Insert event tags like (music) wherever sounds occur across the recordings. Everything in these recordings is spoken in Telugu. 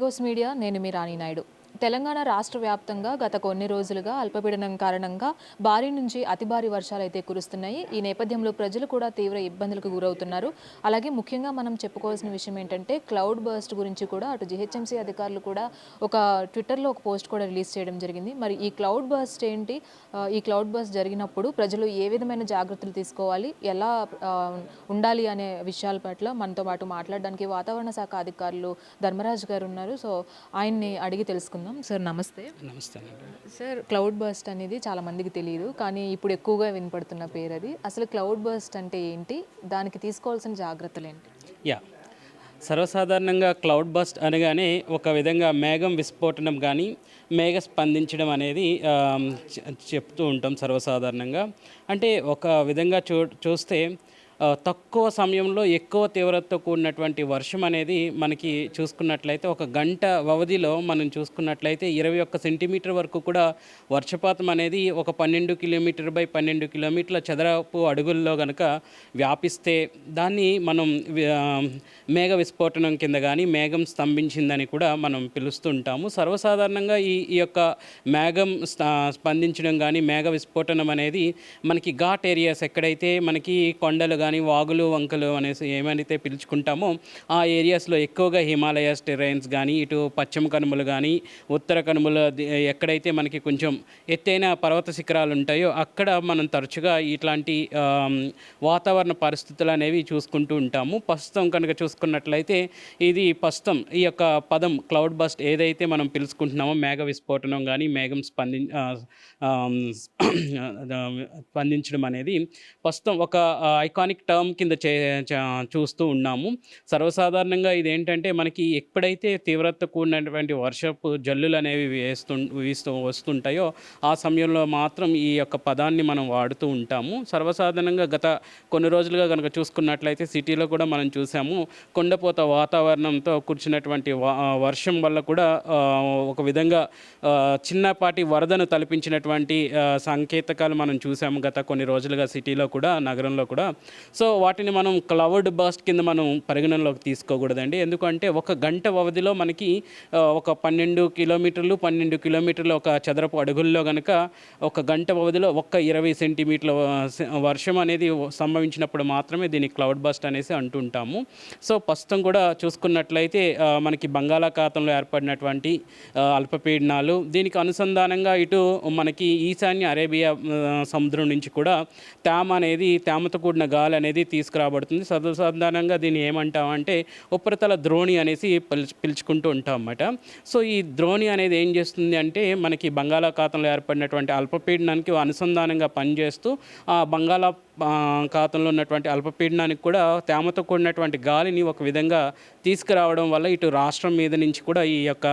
పొలిటికోస్ మీడియా నేను మీ రాణి నాయుడు. తెలంగాణ రాష్ట్ర వ్యాప్తంగా గత కొన్ని రోజులుగా అల్పపీడనం కారణంగా భారీ నుంచి అతి భారీ వర్షాలు అయితే కురుస్తున్నాయి. ఈ నేపథ్యంలో ప్రజలు కూడా తీవ్ర ఇబ్బందులకు గురవుతున్నారు. అలాగే ముఖ్యంగా మనం చెప్పుకోవాల్సిన విషయం ఏంటంటే క్లౌడ్ బర్స్ట్ గురించి కూడా అటు జిహెచ్ఎంసీ అధికారులు కూడా ఒక ట్విట్టర్లో ఒక పోస్ట్ కూడా రిలీజ్ చేయడం జరిగింది. మరి ఈ క్లౌడ్ బర్స్ట్ ఏంటి? ఈ క్లౌడ్ బర్స్ట్ జరిగినప్పుడు ప్రజలు ఏ విధమైన జాగ్రత్తలు తీసుకోవాలి? ఎలా ఉండాలి అనే విషయాల పట్ల మనతో పాటు మాట్లాడడానికి వాతావరణ శాఖ అధికారులు ధర్మరాజు గారు ఉన్నారు. సో ఆయన్ని అడిగి తెలుసుకుందాం. సార్ నమస్తే. నమస్తే సార్ క్లౌడ్ బర్స్ట్ అనేది చాలా మందికి తెలియదు కానీ ఇప్పుడు ఎక్కువగా వినపడుతున్న పేరు అది. అసలు క్లౌడ్ బర్స్ట్ అంటే ఏంటి? దానికి తీసుకోవాల్సిన జాగ్రత్తలు ఏంటి? యా. సర్వసాధారణంగా క్లౌడ్ బస్ట్ అనగానే ఒక విధంగా మేఘం విస్ఫోటనం కానీ మేఘ స్పందించడం అనేది చెప్తూ ఉంటాం సర్వసాధారణంగా. అంటే ఒక విధంగా చూ చూస్తే తక్కువ సమయంలో ఎక్కువ తీవ్రతతో కూడినటువంటి వర్షం అనేది మనకి చూసుకున్నట్లయితే ఒక గంట వ్యవధిలో మనం చూసుకున్నట్లయితే ఇరవై ఒక్క సెంటీమీటర్ వరకు కూడా వర్షపాతం అనేది ఒక పన్నెండు కిలోమీటర్ బై పన్నెండు కిలోమీటర్ల చదరపు అడుగుల్లో కనుక వ్యాపిస్తే దాన్ని మనం మేఘ విస్ఫోటనం కింద కానీ మేఘం స్తంభించిందని కూడా మనం పిలుస్తుంటాము. సర్వసాధారణంగా ఈ ఈ యొక్క మేఘం స్పందించడం కానీ మేఘ విస్ఫోటనం అనేది మనకి ఘాట్ ఏరియాస్ ఎక్కడైతే మనకి కొండలు కానీ కానీ వాగులు వంకలు అనేసి ఏమైతే పిలుచుకుంటామో ఆ ఏరియాస్లో ఎక్కువగా హిమాలయస్ టెరైన్స్ కానీ ఇటు పశ్చిమ కనుమలు కానీ ఉత్తర కనుమలు ఎక్కడైతే మనకి కొంచెం ఎత్తైన పర్వత శిఖరాలు ఉంటాయో అక్కడ మనం తరచుగా ఇట్లాంటి వాతావరణ పరిస్థితులు అనేవి చూసుకుంటూ ఉంటాము. ప్రస్తుతం కనుక చూసుకున్నట్లయితే ఇది ప్రస్తుతం ఈ యొక్క పదం క్లౌడ్ బస్ట్ ఏదైతే మనం పిలుచుకుంటున్నామో మేఘ విస్ఫోటనం కానీ మేఘం స్పంది (clears throat) స్పందించడం అనేది ప్రస్తుతం ఒక ఐకానిక్ టర్మ్ కింద చే చూస్తూ ఉన్నాము. సర్వసాధారణంగా ఇదేంటంటే మనకి ఎప్పుడైతే తీవ్రత కూడినటువంటి వర్షపు జల్లులు అనేవి వేస్తు వీస్తూ వస్తుంటాయో ఆ సమయంలో మాత్రం ఈ యొక్క పదాన్ని మనం వాడుతూ ఉంటాము. సర్వసాధారణంగా గత కొన్ని రోజులుగా కనుక చూసుకున్నట్లయితే సిటీలో కూడా మనం చూసాము. కొండపోత వాతావరణంతో కూర్చున్నటువంటి వా- వర్షం వల్ల కూడా ఒక విధంగా చిన్నపాటి వరదను తలపించినటువంటి సంకేతకాలు మనం చూసాము గత కొన్ని రోజులుగా సిటీలో కూడా నగరంలో కూడా. సో వాటిని మనం క్లౌడ్ బస్ట్ కింద మనం పరిగణనలోకి తీసుకోకూడదండి. ఎందుకంటే ఒక గంట వ్యవధిలో మనకి ఒక పన్నెండు కిలోమీటర్లు పన్నెండు కిలోమీటర్లు ఒక చదరపు అడుగుల్లో కనుక ఒక గంట వ్యవధిలో ఒక్క ఇరవై సెంటీమీటర్ల వర్షం అనేది సంభవించినప్పుడు మాత్రమే దీన్ని క్లౌడ్ బస్ట్ అనేసి అంటుంటాము. సో ప్రస్తుతం కూడా చూసుకున్నట్లయితే మనకి బంగాళాఖాతంలో ఏర్పడినటువంటి అల్పపీడనాలు దీనికి అనుసంధానంగా ఇటు మనకి ఈశాన్య అరేబియా సముద్రం నుంచి కూడా తేమ అనేది తేమతో కూడిన గాలి అనేది తీసుకురాబడుతుంది. సర్వసాధారణంగా దీన్ని ఏమంటామంటే ఉపరితల ద్రోణి అనేసి పిలుచు పిలుచుకుంటూ ఉంటాం అన్నమాట సో ఈ ద్రోణి అనేది ఏం చేస్తుంది అంటే మనకి బంగాళాఖాతంలో ఏర్పడినటువంటి అల్పపీడనానికి అనుసంధానంగా పనిచేస్తూ ఆ బంగాళా ఖాతంలో ఉన్నటువంటి అల్పపీడనానికి కూడా తేమతో కూడినటువంటి గాలిని ఒక విధంగా తీసుకురావడం వల్ల ఇటు రాష్ట్రం మీద నుంచి కూడా ఈ యొక్క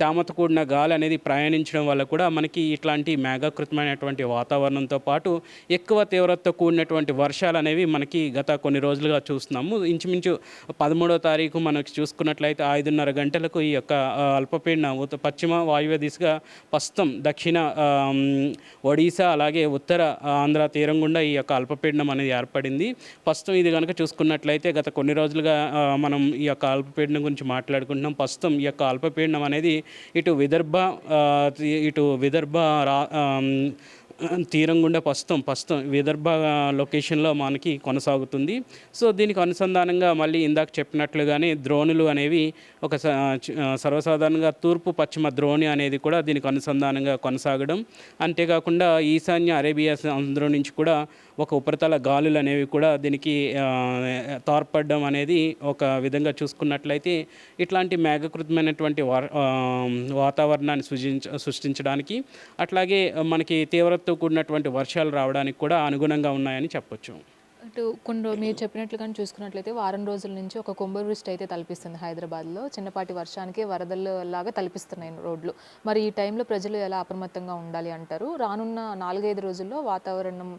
తేమతో కూడిన గాలి అనేది ప్రయాణించడం వల్ల కూడా మనకి ఇట్లాంటి మేఘాకృతమైనటువంటి వాతావరణంతో పాటు ఎక్కువ తీవ్రతతో కూడినటువంటి వర్షాలు అనేవి మనకి గత కొన్ని రోజులుగా చూస్తున్నాము. ఇంచుమించు పదమూడో తారీఖు మనకి చూసుకున్నట్లయితే ఐదున్నర గంటలకు ఈ యొక్క అల్పపీడన పశ్చిమ వాయువ్య దిశగా ప్రస్తుతం దక్షిణ ఒడిశా అలాగే ఉత్తర ఆంధ్ర తీరం గుండా ఈ యొక్క అల్పపీడన అనేది ఏర్పడింది. ప్రస్తుతం ఇది కనుక చూసుకున్నట్లయితే గత కొన్ని రోజులుగా మనం ఈ యొక్క అల్పపీడనం గురించి మాట్లాడుకుంటున్నాం. ప్రస్తుతం ఈ యొక్క అల్పపీడనం అనేది ఇటు విదర్భ ఇటు విదర్భ రా తీరం గుండా ప్రస్తుతం ప్రస్తుతం విదర్భ లొకేషన్లో మనకి కొనసాగుతుంది. సో దీనికి అనుసంధానంగా మళ్ళీ ఇందాక చెప్పినట్లుగానే ద్రోణులు అనేవి ఒక స- సర్వసాధారణంగా తూర్పు పశ్చిమ ద్రోణి అనేది కూడా దీనికి అనుసంధానంగా కొనసాగడం. అంతేకాకుండా ఈశాన్య అరేబియా సముద్రం నుంచి కూడా ఒక ఉపరితల గాలులు అనేవి కూడా దీనికి తోర్పడడం అనేది ఒక విధంగా చూసుకున్నట్లయితే ఇట్లాంటి మేఘకృతమైనటువంటి వా వాతావరణాన్ని సృజించ సృష్టించడానికి అట్లాగే మనకి తీవ్రతతో కూడినటువంటి వర్షాలు రావడానికి కూడా అనుగుణంగా ఉన్నాయని చెప్పొచ్చు. అటు కొన్ని మీరు చెప్పినట్లుగానే చూసుకున్నట్లయితే వారం రోజుల నుంచి ఒక కుంభవృష్టి అయితే తలపిస్తుంది హైదరాబాద్లో. చిన్నపాటి వర్షానికి వరదలు లాగా తలపిస్తున్నాయి రోడ్లు. మరి ఈ టైంలో ప్రజలు ఎలా అప్రమత్తంగా ఉండాలి అంటారు? రానున్న నాలుగైదు రోజుల్లో వాతావరణం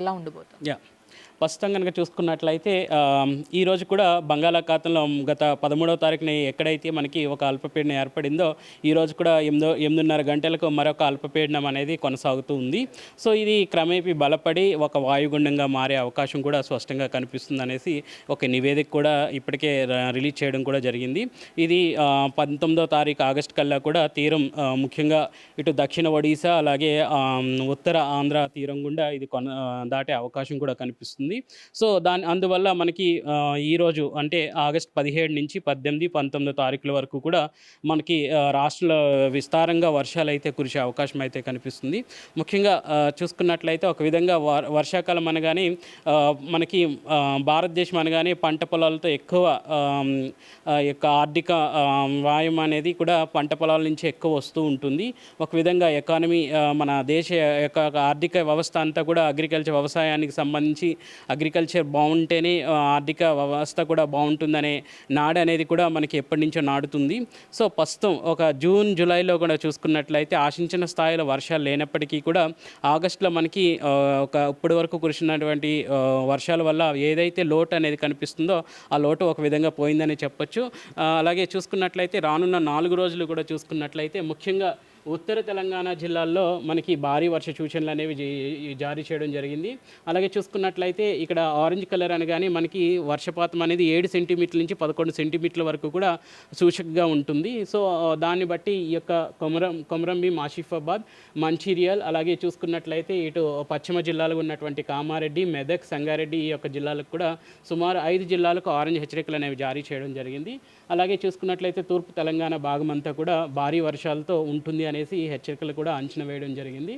ఎలా ఉండబోతుంది ప్రస్తుతం కనుక చూసుకున్నట్లయితే ఈరోజు కూడా బంగాళాఖాతంలో గత పదమూడవ తారీఖున ఎక్కడైతే మనకి ఒక అల్పపీడనం ఏర్పడిందో ఈరోజు కూడా ఎనిమిదో ఎనిమిదిన్నర గంటలకు మరొక అల్పపీడనం అనేది కొనసాగుతూ ఉంది. సో ఇది క్రమేపీ బలపడి ఒక వాయుగుండంగా మారే అవకాశం కూడా స్పష్టంగా కనిపిస్తుంది అనేసి ఒక నివేదిక కూడా ఇప్పటికే రిలీజ్ చేయడం కూడా జరిగింది. ఇది పంతొమ్మిదో తారీఖు ఆగస్టు కల్లా కూడా తీరం ముఖ్యంగా ఇటు దక్షిణ ఒడిశా అలాగే ఉత్తర ఆంధ్ర తీరం గుండా ఇది కొన దాటే అవకాశం కూడా కనిపిస్తుంది. సో దాని అందువల్ల మనకి ఈరోజు అంటే ఆగస్ట్ పదిహేడు నుంచి పద్దెనిమిది పంతొమ్మిదో తారీఖుల వరకు కూడా మనకి రాష్ట్రంలో విస్తారంగా వర్షాలు అయితే కురిసే అవకాశం అయితే కనిపిస్తుంది. ముఖ్యంగా చూసుకున్నట్లయితే ఒక విధంగా వర్షాకాలం అనగానే మనకి భారతదేశం అనగానే పంట పొలాలతో ఎక్కువ యొక్క ఆర్థిక వ్యాయం అనేది కూడా పంట పొలాల నుంచి ఎక్కువ వస్తూ ఉంటుంది. ఒక విధంగా ఎకానమీ మన దేశ యొక్క ఆర్థిక వ్యవస్థ అంతా కూడా అగ్రికల్చర్ వ్యవసాయానికి సంబంధించి అగ్రికల్చర్ బాగుంటేనే ఆర్థిక వ్యవస్థ కూడా బాగుంటుందనే నాడు అనేది కూడా మనకి ఎప్పటి నుంచో నాడుతుంది. సో ప్రస్తుతం ఒక జూన్ జూలైలో కూడా చూసుకున్నట్లయితే ఆశించిన స్థాయిలో వర్షాలు లేనప్పటికీ కూడా ఆగస్టులో మనకి ఒక ఇప్పటి వరకు కురిసినటువంటి వర్షాల వల్ల ఏదైతే లోటు అనేది కనిపిస్తుందో ఆ లోటు ఒక విధంగా పోయిందని చెప్పొచ్చు. అలాగే చూసుకున్నట్లయితే రానున్న నాలుగు రోజులు కూడా చూసుకున్నట్లయితే ముఖ్యంగా ఉత్తర తెలంగాణ జిల్లాల్లో మనకి భారీ వర్ష సూచనలు అనేవి జీ- జారీ చేయడం జరిగింది. అలాగే చూసుకున్నట్లయితే ఇక్కడ ఆరెంజ్ కలర్ అనగానే మనకి వర్షపాతం అనేది ఏడు సెంటీమీటర్ల నుంచి పదకొండు సెంటీమీటర్ల వరకు కూడా సూచకగా ఉంటుంది. సో దాన్ని బట్టి ఈ యొక్క కొమరం కొమరంబి ఆసిఫాబాద్ మంచిర్యాల్ అలాగే చూసుకున్నట్లయితే ఇటు పశ్చిమ జిల్లాలో ఉన్నటువంటి కామారెడ్డి మెదక్ సంగారెడ్డి ఈ యొక్క జిల్లాలకు కూడా సుమారు ఐదు జిల్లాలకు ఆరెంజ్ హెచ్చరికలు అనేవి జారీ చేయడం జరిగింది. అలాగే చూసుకున్నట్లయితే తూర్పు తెలంగాణ భాగం అంతా కూడా భారీ వర్షాలతో ఉంటుంది అనేసి ఈ హెచ్చరికలు కూడా అంచనా వేయడం జరిగింది.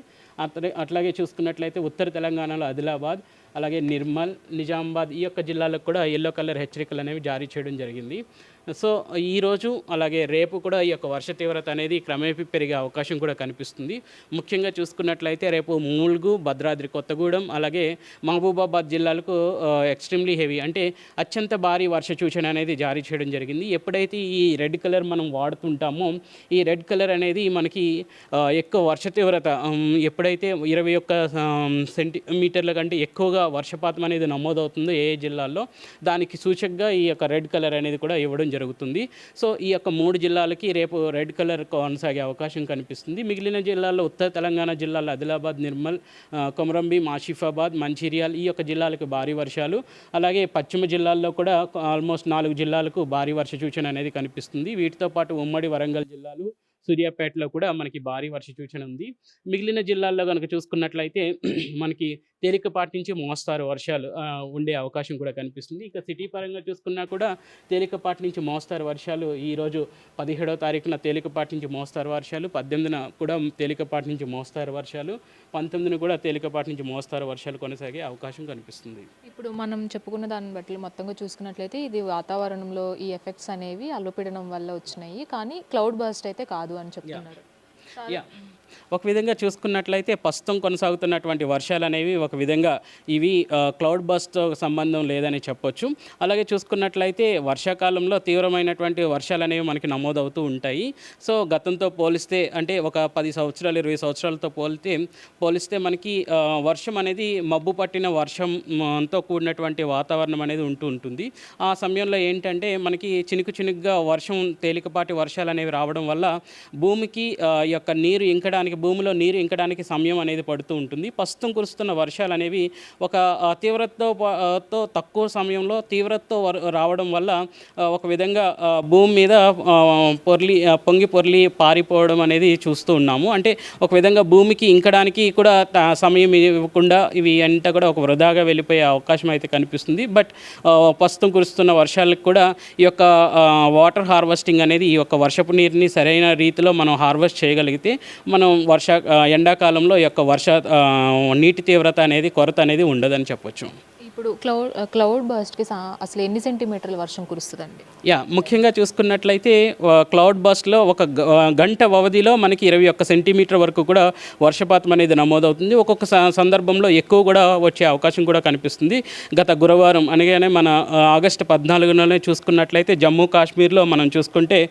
అట్లాగే చూసుకున్నట్లయితే ఉత్తర తెలంగాణలో ఆదిలాబాద్ అలాగే నిర్మల్ నిజామాబాద్ ఈ యొక్క జిల్లాలకు కూడా ఎల్లో కలర్ హెచ్చరికలు అనేవి జారీ చేయడం జరిగింది. సో ఈరోజు అలాగే రేపు కూడా ఈ యొక్క వర్ష తీవ్రత అనేది క్రమేపీ పెరిగే అవకాశం కూడా కనిపిస్తుంది. ముఖ్యంగా చూసుకున్నట్లయితే రేపు మూల్గు భద్రాద్రి కొత్తగూడెం అలాగే మహబూబాబాద్ జిల్లాలకు ఎక్స్ట్రీమ్లీ హెవీ అంటే అత్యంత భారీ వర్ష సూచన అనేది జారీ చేయడం జరిగింది. ఎప్పుడైతే ఈ రెడ్ కలర్ మనం వాడుతుంటామో ఈ రెడ్ కలర్ అనేది మనకి ఎక్కువ వర్ష తీవ్రత ఎప్పుడైతే ఇరవై ఒక్క సెంటీమీటర్ల కంటే ఎక్కువగా వర్షపాతం అనేది నమోదవుతుందో ఏ ఏ జిల్లాల్లో దానికి సూచకగా ఈ యొక్క రెడ్ కలర్ అనేది కూడా ఇవ్వడం జరుగుతుంది. సో ఈ యొక్క మూడు జిల్లాలకి రేపు రెడ్ కలర్ కొనసాగే అవకాశం కనిపిస్తుంది. మిగిలిన జిల్లాల్లో ఉత్తర తెలంగాణ జిల్లాలో ఆదిలాబాద్ నిర్మల్ కొమరంబి మాషిఫాబాద్ మంచిర్యాల్ ఈ యొక్క జిల్లాలకు భారీ వర్షాలు. అలాగే పశ్చిమ జిల్లాల్లో కూడా ఆల్మోస్ట్ నాలుగు జిల్లాలకు భారీ వర్ష సూచన అనేది కనిపిస్తుంది. వీటితో పాటు ఉమ్మడి వరంగల్ జిల్లాలు సూర్యాపేటలో కూడా మనకి భారీ వర్ష సూచన ఉంది. మిగిలిన జిల్లాల్లో కనుక చూసుకున్నట్లయితే మనకి తేలికపాటి నుంచి మోస్తారు వర్షాలు ఉండే అవకాశం కూడా కనిపిస్తుంది. ఇక సిటీ పరంగా చూసుకున్నా కూడా తేలికపాటి నుంచి మోస్తారు వర్షాలు. ఈరోజు పదిహేడవ తారీఖున తేలికపాటి నుంచి మోస్తారు వర్షాలు. పద్దెనిమిదిన కూడా తేలికపాటి నుంచి మోస్తారు వర్షాలు. పంతొమ్మిదిన కూడా తేలికపాటి నుంచి మోస్తారు వర్షాలు కొనసాగే అవకాశం కనిపిస్తుంది. ఇప్పుడు మనం చెప్పుకున్న దాన్ని బట్టి మొత్తంగా చూసుకున్నట్లయితే ఇది వాతావరణంలో ఈ ఎఫెక్ట్స్ అనేవి అల్లుపెడడం వల్ల వచ్చినాయి. కానీ క్లౌడ్ బర్స్ట్ అయితే కాదు అని చెప్తున్నారు. యా ఒక విధంగా చూసుకున్నట్లయితే ప్రస్తుతం కొనసాగుతున్నటువంటి వర్షాలు అనేవి ఒక విధంగా ఇవి క్లౌడ్ బస్తో సంబంధం లేదని చెప్పొచ్చు. అలాగే చూసుకున్నట్లయితే వర్షాకాలంలో తీవ్రమైనటువంటి వర్షాలు అనేవి మనకి నమోదవుతూ ఉంటాయి. సో గతంతో పోలిస్తే అంటే ఒక పది సంవత్సరాలు ఇరవై సంవత్సరాలతో పోలితే పోలిస్తే మనకి వర్షం అనేది మబ్బు పట్టిన వర్షంతో కూడినటువంటి వాతావరణం అనేది ఉంటూ ఉంటుంది. ఆ సమయంలో ఏంటంటే మనకి చినుకు చినుకుగా వర్షం తేలికపాటి వర్షాలు అనేవి రావడం వల్ల భూమికి యొక్క నీరు ఇంకడానికి భూమిలో నీరు ఇంకడానికి సమయం అనేది పడుతూ ఉంటుంది. ప్రస్తుతం కురుస్తున్న వర్షాలు అనేవి ఒక తీవ్రతతో తక్కువ సమయంలో తీవ్రతతో రావడం వల్ల ఒక విధంగా భూమి మీద పొర్లి పొంగి పొర్లి పారిపోవడం అనేది చూస్తూ ఉన్నాము. అంటే ఒక విధంగా భూమికి ఇంకడానికి కూడా సమయం ఇవ్వకుండా ఇవి అంతా కూడా ఒక వృధాగా వెళ్ళిపోయే అవకాశం అయితే కనిపిస్తుంది. బట్ ప్రస్తుతం కురుస్తున్న వర్షాలకు కూడా ఈ యొక్క వాటర్ హార్వెస్టింగ్ అనేది ఈ యొక్క వర్షపు నీరుని సరైన రీతిలో మనం హార్వెస్ట్ చేయగలిగితే మనం వర్ష ఎండాకాలంలో యొక్క వర్ష నీటి తీవ్రత అనేది కొరత అనేది ఉండదని చెప్పొచ్చు. ఇప్పుడు క్లౌడ్ క్లౌడ్ బర్స్ట్కి అసలు ఎన్ని సెంటీమీటర్ల వర్షం కురుస్తుందండి? యా ముఖ్యంగా చూసుకున్నట్లయితే క్లౌడ్ బస్ట్లో ఒక గ- గంట వ్యవధిలో మనకి ఇరవై ఒక్క సెంటీమీటర్ వరకు కూడా వర్షపాతం అనేది నమోదవుతుంది. ఒక్కొక్క సందర్భంలో ఎక్కువ కూడా వచ్చే అవకాశం కూడా కనిపిస్తుంది. గత గురువారం అనగానే మన ఆగస్టు పద్నాలుగులోనే చూసుకున్నట్లయితే జమ్మూ కాశ్మీర్లో మనం చూసుకుంటే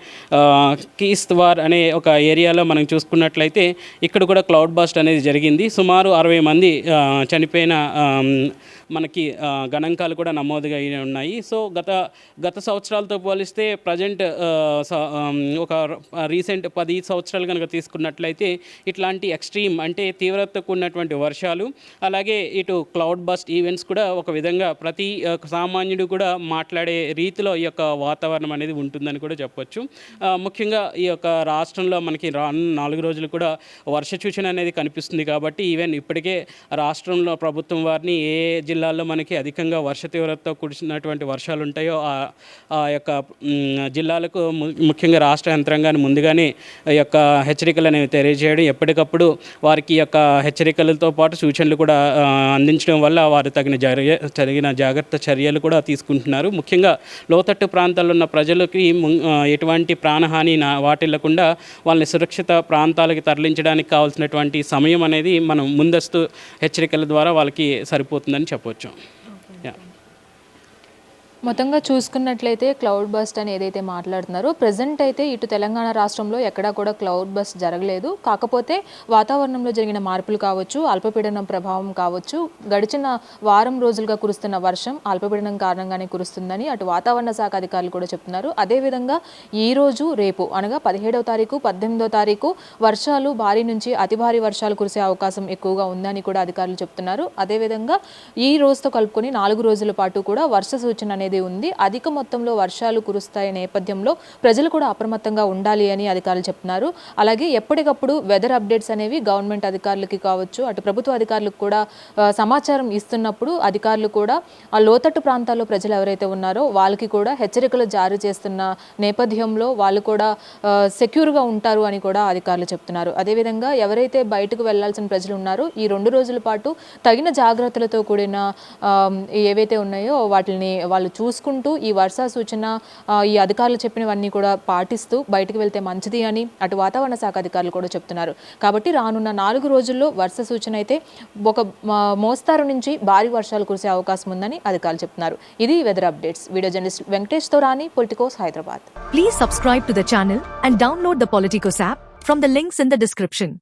కీస్త్వార్ అనే ఒక ఏరియాలో మనం చూసుకున్నట్లయితే ఇక్కడ కూడా క్లౌడ్ బస్ట్ అనేది జరిగింది. సుమారు అరవై మంది చనిపోయిన మనకి గణాంకాలు కూడా నమోదుగా అయి ఉన్నాయి. సో గత గత సంవత్సరాలతో పోలిస్తే ప్రజెంట్ ఒక రీసెంట్ పది సంవత్సరాలు కనుక తీసుకున్నట్లయితే ఇట్లాంటి ఎక్స్ట్రీమ్ అంటే తీవ్రత కూడినటువంటి వర్షాలు అలాగే ఇటు క్లౌడ్ బస్ట్ ఈవెంట్స్ కూడా ఒక విధంగా ప్రతి సామాన్యుడు కూడా మాట్లాడే రీతిలో ఈ యొక్క వాతావరణం అనేది ఉంటుందని కూడా చెప్పొచ్చు. ముఖ్యంగా ఈ యొక్క రాష్ట్రంలో మనకి రాను నాలుగు రోజులు కూడా వర్ష సూచన అనేది కనిపిస్తుంది కాబట్టి ఈవెన్ ఇప్పటికే రాష్ట్రంలో ప్రభుత్వం వారిని ఏ ఏ జిల్లాల్లో మనకి అధికంగా వర్ష తీవ్రతతో కురిసినటువంటి వర్షాలు ఉంటాయో ఆ ఆ యొక్క జిల్లాలకు ము- ముఖ్యంగా రాష్ట్ర యంత్రాంగాన్ని ముందుగానే ఈ యొక్క హెచ్చరికలు అనేవి తెలియజేయడం ఎప్పటికప్పుడు వారికి యొక్క హెచ్చరికలతో పాటు సూచనలు కూడా అందించడం వల్ల వారు తగిన చర్య జరిగిన జాగ్రత్త చర్యలు కూడా తీసుకుంటున్నారు. ముఖ్యంగా లోతట్టు ప్రాంతాల్లో ఉన్న ప్రజలకి ఎటువంటి ప్రాణహాని నా వాటిల్లకుండా వాళ్ళని సురక్షిత ప్రాంతాలకి తరలించడానికి కావాల్సినటువంటి సమయం అనేది మనం ముందస్తు హెచ్చరికల ద్వారా వాళ్ళకి సరిపోతుందని చెప్పవచ్చు యా మొత్తంగా చూసుకున్నట్లయితే క్లౌడ్ బస్ట్ అని ఏదైతే మాట్లాడుతున్నారో ప్రజెంట్ అయితే ఇటు తెలంగాణ రాష్ట్రంలో ఎక్కడా కూడా క్లౌడ్ బస్ట్ జరగలేదు. కాకపోతే వాతావరణంలో జరిగిన మార్పులు కావచ్చు అల్పపీడనం ప్రభావం కావచ్చు గడిచిన వారం రోజులుగా కురుస్తున్న వర్షం అల్పపీడనం కారణంగానే కురుస్తుందని అటు వాతావరణ శాఖ అధికారులు కూడా చెప్తున్నారు. అదేవిధంగా ఈ రోజు రేపు అనగా పదిహేడవ తారీఖు పద్దెనిమిదవ తారీఖు వర్షాలు భారీ నుంచి అతి భారీ వర్షాలు కురిసే అవకాశం ఎక్కువగా ఉందని కూడా అధికారులు చెప్తున్నారు. అదేవిధంగా ఈ రోజుతో కలుపుకొని నాలుగు రోజుల పాటు కూడా వర్ష సూచన అనేది ఉంది. అధిక మొత్తంలో వర్షాలు కురుస్తాయి నేపథ్యంలో ప్రజలు కూడా అప్రమత్తంగా ఉండాలి అని అధికారులు చెప్తున్నారు. అలాగే ఎప్పటికప్పుడు వెదర్ అప్డేట్స్ అనేవి గవర్నమెంట్ అధికారులకి కావచ్చు అటు ప్రభుత్వ అధికారులకు కూడా సమాచారం ఇస్తున్నప్పుడు అధికారులు కూడా ఆ లోతట్టు ప్రాంతాల్లో ప్రజలు ఎవరైతే ఉన్నారో వాళ్ళకి కూడా హెచ్చరికలు జారీ చేస్తున్న నేపథ్యంలో వాళ్ళు కూడా సెక్యూర్గా ఉంటారు అని కూడా అధికారులు చెప్తున్నారు. అదేవిధంగా ఎవరైతే బయటకు వెళ్ళాల్సిన ప్రజలు ఉన్నారో ఈ రెండు రోజుల పాటు తగిన జాగ్రత్తలతో కూడిన ఏవైతే ఉన్నాయో వాటిని వాళ్ళు చూసుకుంటూ ఈ వర్ష సూచన ఈ అధికారులు చెప్పినవన్నీ కూడా పాటిస్తూ బయటకు వెళ్తే మంచిది అని అటు వాతావరణ శాఖ అధికారులు కూడా చెప్తున్నారు. కాబట్టి రానున్న నాలుగు రోజుల్లో వర్ష సూచన అయితే ఒక మోస్తారు నుంచి భారీ వర్షాలు కురిసే అవకాశం ఉందని అధికారులు చెప్తున్నారు. ఇది weather updates. Video journalist Venkatesh Thorani Politicos Hyderabad. Please subscribe to the channel and download the Politicos app from the links in the description